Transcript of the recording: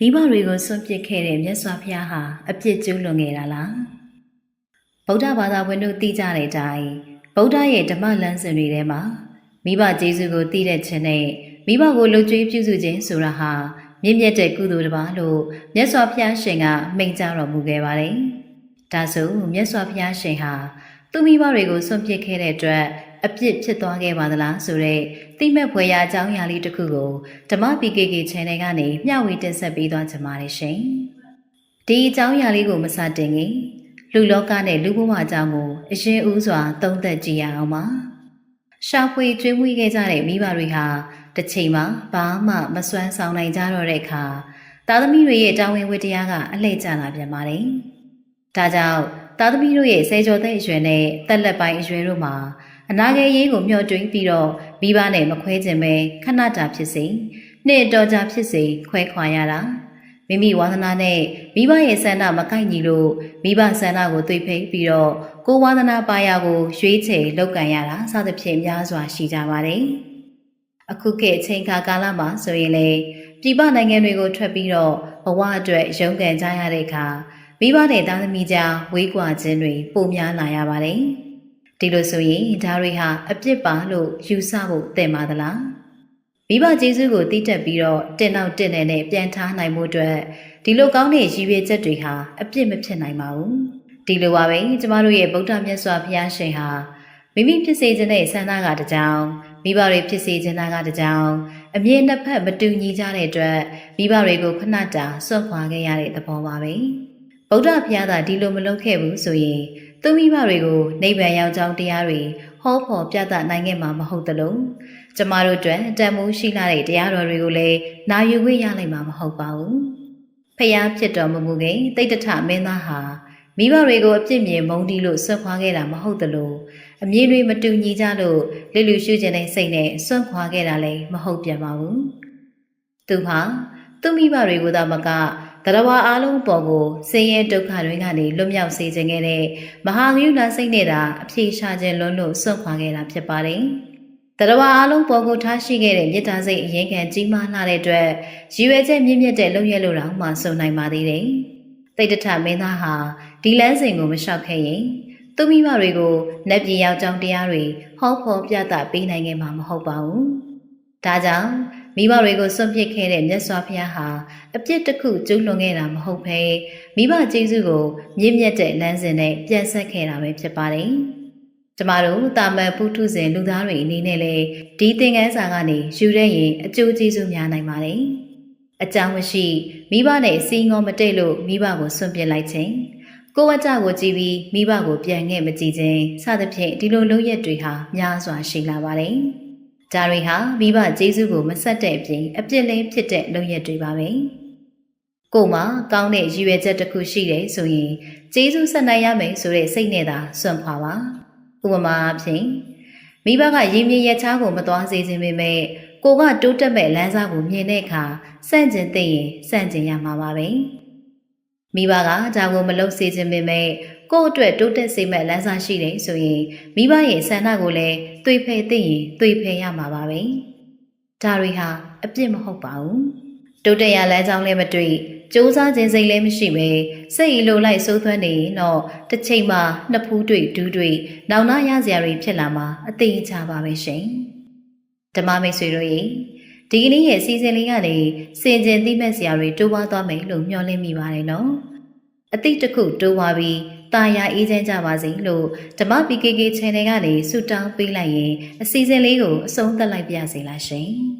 မိဘတွေကိုစွန့်ပစ်ခဲ့တဲ့မြတ်စွာဘုရားဟာအပြစ်ကျူးလွန်ခဲ့တာလားဗုဒ္ဓဘာသာဝင်တို့သိကြတဲ့အတိုင်းဗုဒ္ဓရဲ့ဓမ္မလမ်းစဉ်တွေထဲမှာမိဘကျေးဇူးကိုသိတဲ့ခြင်းနဲ့မိဘကိုလှုပ်ကြွေးပြုစုခြင်းဆိုတာဟာမြင့်မြတ်တဲ့ကုသိုလ်တစ်ပါးလို့မြတ်စွာဘုရားရှင်ကမိန့်ကြားတော်မူခဲ့ပါတယ်။ဒါဆိုမြတ်စွာဘုရားရှင်ဟာသူမိဘတွေကိုစွန့်ပစ်ခဲ့တဲ့အတွက် အပြစ်ဖြစ်သွားခဲ့ပါသလားဆိုတော့တိမဲ့ဖွယ်ရာအကြောင်းအရာလေးတစ်ခုကိုဓမ္မ PKK Channel ကနေမျှဝေတင်ဆက်ပေးသွားကြပါတယ်ရှင်။ဒီအကြောင်းအရာလေးကိုမစတင်ခင်လူလောကနဲ့လူဘဝအကြောင်းကိုအရင်ဦးစွာ သုံးသပ်ကြည့်ရအောင်ပါ။ရှာဖွေကျွေးမွေးခဲ့ကြတဲ့မိဘတွေဟာတစ်ချိန်မှာဘာမှမစွမ်းဆောင်နိုင်ကြတော့တဲ့အခါသားသမီးတွေရဲ့တာဝန်ဝတ္တရားကအလှည့်ကျလာပြန်ပါတယ်။ဒါကြောင့်သားသမီးတို့ရဲ့ဆယ်ကျော်သက်အရွယ်နဲ့တက်လက်ပိုင်းအရွယ်တို့မှာ အနာဂတ်ရေးကိုမျှော်တွေးပြီးတော့မိဘနဲ့မခွဲခြင်းပဲခဏတာဖြစ်စေနှစ်တော်ကြာဖြစ်စေခွဲခွာရတာမိမိဝါသနာနဲ့မိဘရဲ့ဆန္ဒမကိုက်ညီလို့မိဘဆန္ဒကိုသွေးဖိတ်ပြီးတော့ကိုယ်ဝါသနာပါရကိုရွေးချယ်လောက်ကန်ရတာစသဖြင့်များစွာရှိကြပါတယ်အခုခေတ်အချိန်ခါကာလမှာဆိုရင်လေပြည်ပနိုင်ငံတွေကိုထွက်ပြီးတော့ဘဝအတွက်ရုန်းကန်ကြရတဲ့အခါမိဘနဲ့သားသမီးကြားဝေးကွာခြင်းတွေပိုများလာရပါတယ်။ ဒီလိုဆိုရင်ဒါတွေဟာအပြစ်ပါလို့ယူဆဖို့သင့်ပါသလား။မိဘကျေးဇူးကိုသိတတ်ပြီးတော့တင်တော့တင်နေနဲ့ပြန်ထားနိုင်မှုအတွက်ဒီလိုကောင်းတဲ့ရည်ရွယ်ချက်တွေဟာအပြစ်မဖြစ်နိုင်ပါဘူး။ဒီလိုပါပဲကျမတို့ရဲ့ဗုဒ္ဓမြတ်စွာဘုရားရှင်ဟာမိမိဖြစ်စေခြင်းတဲ့ဆန္ဒကတကြောင်မိဘတွေဖြစ်စေခြင်းကတကြောင်အမြင်နှစ်ဖက်မတူညီကြတဲ့အတွက်မိဘတွေကိုခဏတာစွန့်ခွာခဲ့ရတဲ့သဘောပါပဲ။ဗုဒ္ဓဘုရားသာဒီလိုမလုပ်ခဲ့ဘူးဆိုရင် သူမိဘတွေကိုနိဗ္ဗာန်ရောက်ကြောင်းတရားတွေဟောဖို့ပြသနိုင်ခဲ့မှာမဟုတ်သလိုကျမတို့အတွက်တန်မိုးရှိလာတဲ့တရားတော်တွေကိုလည်းနာယူခွင့်ရနိုင်မှာမဟုတ်ပါဘူး။ဖျားဖြစ်တော်မမူခင်တိတ်တထမင်းသားဟာမိဘတွေကိုအပြစ်မြင်မုန်းတီးလို့ဆွတ်ခွာခဲ့တာမဟုတ်သလိုအမြင်တွေမတူညီကြလို့လစ်လူရှုခြင်းတဲ့စိတ်နဲ့ဆွန့်ခွာခဲ့တာလည်းမဟုတ်ပြန်ပါဘူး။သူဟာသူ့မိဘတွေကိုသာမက တရဝါအားလုံးပေါ်ကိုဆင်းရဲဒုက္ခတွေကနေလွတ်မြောက်စေခြင်းခဲ့တဲ့မဟာဂရုဏာစိတ်နဲ့သာအပြေရှားခြင်းလွန်းလို့ဆွန့်ခွာခဲ့တာဖြစ်ပါတယ်။တရဝါအားလုံးပေါ်ကိုထားရှိခဲ့တဲ့မေတ္တာစိတ်အရင်ခံကြီးမားလာတဲ့အတွက်ရည်ရွယ်ချက်မြင့်မြတ်တဲ့လုံရလို့တောင်မှစုံနိုင်ပါသေးတယ်။တိတ်တထမင်းသားဟာဒီလမ်းစဉ်ကိုမလျှောက်ခဲ့ရင်သူမိဘတွေကိုနတ်ပြည်ရောက်ကြောင်းတရားတွေဟောဖော်ပြသပေးနိုင်ခဲ့မှာမဟုတ်ပါဘူး။ ဒါကြောင့်မိဘတွေကိုစွန့်ပစ်ခဲ့တဲ့မြတ်စွာဘုရားဟာအပြစ်တစ်ခုကျူးလွန်ခဲ့တာမဟုတ်ဘဲမိဘကျေးဇူးကိုမြင့်မြတ်တဲ့လမ်းစဉ်နဲ့ပြန်ဆက်ခဲ့တာပဲဖြစ်ပါတယ်။ကျမတို့တာမန်ပုထုဇဉ်လူသားတွေအနေနဲ့လည်းဒီသင်ခန်းစာကနေယူရရင်အကျိုးကျေးဇူးများနိုင်ပါတယ်။အကြောင်းမရှိမိဘနဲ့စီငေါမတိတ်လို့မိဘကိုစွန့်ပစ်လိုက်ခြင်းကိုဝတ္တကိုကြည့်ပြီးမိဘကိုပြန်ငဲ့မကြည့်ခြင်းစသဖြင့်ဒီလိုလုပ်ရက်တွေဟာများစွာရှိလာပါတယ်။ ဒါတွေဟာမိဘကျေးဇူးကိုမဆက်တဲ့အပြင်အပြစ်လည်းဖြစ်တဲ့လုပ်ရက်တွေပါပဲ။ကိုမှကောင်းတဲ့ရည်ရွယ်ချက်တစ်ခုရှိတယ်ဆိုရင်ကျေးဇူးဆက်နိုင်ရမယ်ဆိုတဲ့စိတ်နဲ့သာစွန့်ခွာပါ။ဥပမာအဖြစ်မိဘကရင်းမြစ်ရချားကိုမသွားစေခြင်းပေမဲ့ကိုကတိုးတက်မဲ့လမ်းစာကိုမြင်တဲ့အခါစန့်ကျင်သိရင်စန့်ကျင်ရမှာပါပဲ။မိဘကဒါကိုမလုပ်စေခြင်းပေမဲ့ ကိုယ့်အတွက်တိုးတက်စေမဲ့လမ်းစာရှိတယ်ဆိုရင်မိဘရဲ့ဆန္ဒကိုလည်းသွေဖယ်သိရင်သွေဖယ်ရမှာပါပဲဒါတွေဟာအပြစ်မဟုတ်ပါဘူးတိုးတက်ရလမ်းကြောင်းလည်းမတွေ့စူးစမ်းခြင်းစိတ်လည်းမရှိပဲစိတ်လိုလိုက်စိုးသွမ်းနေရင်တော့တစ်ချိန်မှာနှစ်ဖူးတွေ့ဒူးတွေ့နောင်နာရစရာတွေဖြစ်လာမှာအသေးချပါပဲရှင်ဓမ္မမိတ်ဆွေတို့ရေဒီကနေ့ရဲ့စီစဉ်လေးကနေစင်ကြင်သိမဲ့စရာတွေတိုးပွားသွားမယ်လို့မျှော်လင့်မိပါတယ်နော် အတိတ်တစ်ခုတိုးပွားပြီးတာယာအေးချမ်းကြပါစေလို့ဓမ္မ PKK Channel ကနေဆုတောင်းပေးလိုက်ရင်အစီအစဉ်လေးကိုအဆုံးသတ်လိုက်ပါစေလားရှင်။